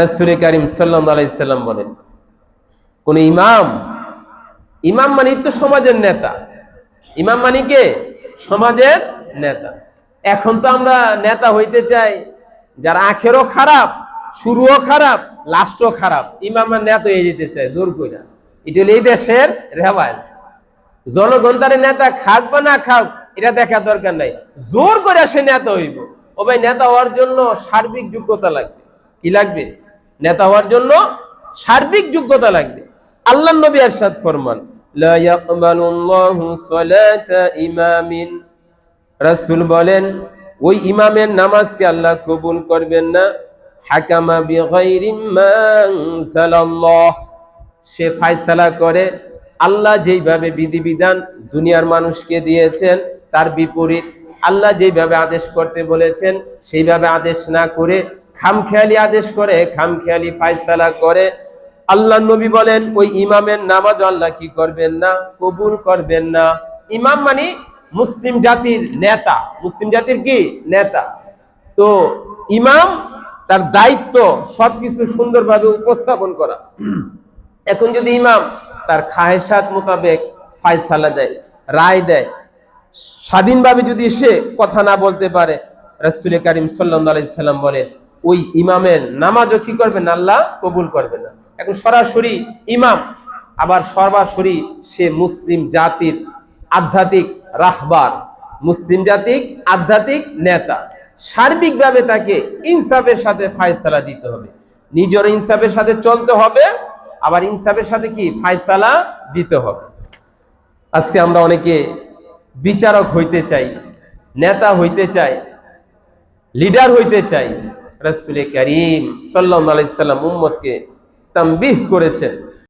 রসুল করিম আলাইসাল্লাম বলেন, কোন ইমাম ইমাম মানে তো সমাজের নেতা। ইমাম মানে কে? সমাজের নেতা। এখন তো আমরা নেতা হইতে চাই, যার আখেরও খারাপ, শুরুও খারাপ, লাস্টও খারাপ। ইমাম নেতা হয়ে যেতে চায়, জোর কইরা। এটা হলো এই দেশের রেওয়াজ। জনগণ তার নেতা খাক বা না খাক, এটা দেখার দরকার নাই। জোর করে সে নেতা হইব। ও ভাই, নেতা হওয়ার জন্য সার্বিক যোগ্যতা লাগবে। কি লাগবে? নেতা হওয়ার জন্য সার্বিক যোগ্যতা লাগবে। আল্লাহ নবী আরশাদ ফরমান রাসূল বলেন, ওই ইমামের নামাজকে আল্লাহ কবুল করবেন না। হাকামা সে ফায়সালা করে, আল্লাহ যেইভাবে বিধিবিধান দুনিয়ার মানুষকে দিয়েছেন, তার বিপরীত আল্লাহ যেইভাবে আদেশ করতে বলেছেন, সেইভাবে আদেশ না করে খামখেয়ালি আদেশ করে, খামখেয়ালি ফায়সালা করে। আল্লাহ নবী বলেন, ওই ইমামের নামাজ আল্লাহ কি করবেন না? কবুল করবেন না। ইমাম মানে মুসলিম জাতির নেতা। মুসলিম জাতির কি? নেতা। তো ইমাম তার দায়িত্ব সবকিছু সুন্দরভাবে উপস্থাপন করা। এখন যদি ইমাম তার খাহেসাত মোতাবেক ফায়সালা দেয়, রায় দেয়, স্বাধীনভাবে যদি সে কথা না বলতে পারে রাসুল করিম সাল্লাম বলেন ওই ইমামের নামাজও কি করবেন না, আল্লাহ কবুল করবে না। এখন সরাসরি ইমাম, আবার সরাসরি সে মুসলিম জাতির আধ্যাত্মিক রাহবার, মুসলিম জাতিক আধ্যাত্মিক নেতা। সার্বিকভাবে তাকে ইনসাফের সাথে ফায়সালা দিতে হবে। নিজের ইনসাফের সাথে চলতে হবে, আবার ইনসাফের সাথে কি? ফায়সালা দিতে হবে। আজকে আমরা অনেকে বিচারক হইতে চাই, নেতা হইতে চাই, লিডার হইতে চাই রসুল করিম সাল্লাম উম্মদকে তাম্বিহ করেছেন।